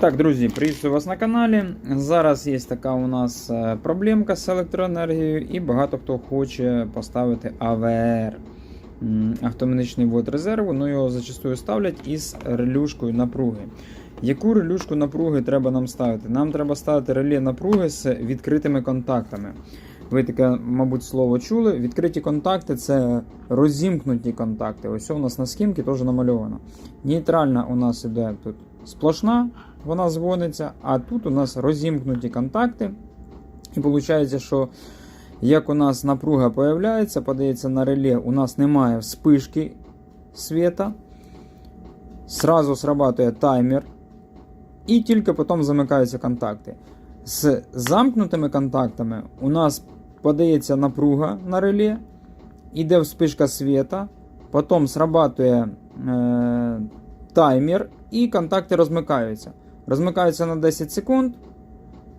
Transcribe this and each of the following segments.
Так, друзі, приветствую вас на каналі. Зараз є така у нас е, проблемка з електроенергією, і багато хто хоче поставити АВР автоматичний ввод резерву, ну його зачастую ставлять із релюшкою напруги. Яку релюшку напруги треба нам ставити? Нам треба ставити реле напруги з відкритими контактами. Ви таке, мабуть, слово чули. Відкриті контакти це розімкнуті контакти. Ось у нас на схемці теж намальовано. Нейтральна у нас іде тут сплошна, вона дзвониться, а тут у нас розімкнуті контакти. І виходить, що як у нас напруга появляється, подається на реле, у нас немає вспишки світа. Сразу срабатує таймер, і тільки потім замикаються контакти. З замкнутими контактами у нас подається напруга на реле, іде вспишка світа, потім срабатує е, таймер і контакти розмикаються. Розмикаються на 10 секунд.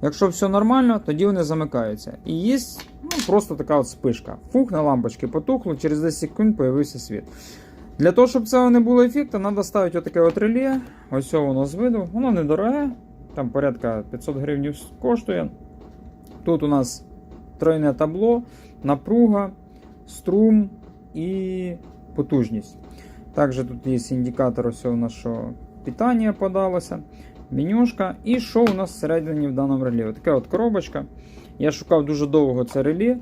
Якщо все нормально, тоді вони замикаються. І є ну, просто така от спишка. Фух на лампочки потухло, через 10 секунд з'явився світ. Для того, щоб цього не було ефекту, треба ставити отаке от реле. Ось воно з виду. Воно недороге, там порядка 500 гривень коштує. Тут у нас тройне табло, напруга, струм і потужність. Також тут є індикатор, ось у нас що питання подалося, менюшка. І що у нас всередині в даному? Ось така от коробочка. Я шукав дуже довго це реле,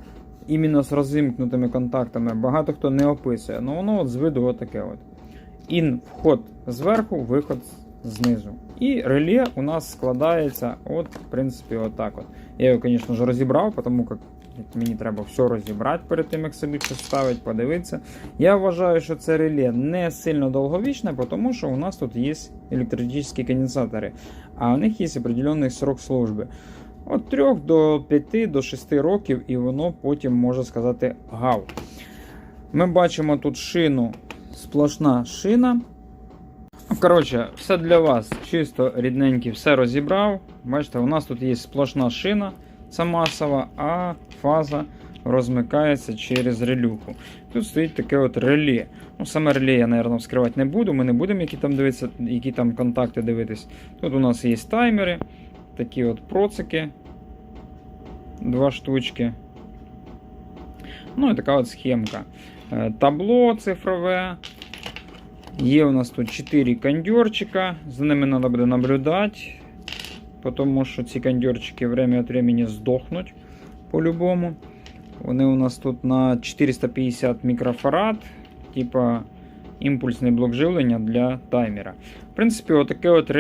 іменно з розімкнутими контактами. Багато хто не описує. Ну воно от з виду отаке от. Ін вход зверху, виход знизу. І реле у нас складається, от, в принципі, отак от. Я його, звісно ж, розібрав, тому як мені треба все розібрати перед тим, як собі щось ставити, подивитися. Я вважаю, що це реле не сильно довговічне, тому що у нас тут є електричні конденсатори, а у них є определенний срок служби. От 3 до 5 до 6 років, і воно потім може сказати гав. Ми бачимо тут шину, сплошна шина. Коротше, все для вас чисто рідненький, все розібрав. Бачите, у нас тут є сплошна шина, це масова, а фаза розмикається через релюху. Тут стоїть таке от реле. Ну, саме реле я, мабуть, вскривати не буду. Ми не будемо які там дивитися, які там контакти дивитись. Тут у нас є таймери, такі от процики. Два штучки. Ну і така от схемка. Е, Табло цифрове. Є у нас тут 4 кондьорчика. За ними треба буде наблюдати. Тому що ці кондьорчики время від времени здохнуть по-любому. Вони у нас тут на 450 мікрофарад, типа імпульсний блок живлення для таймера. В принципі, отаке от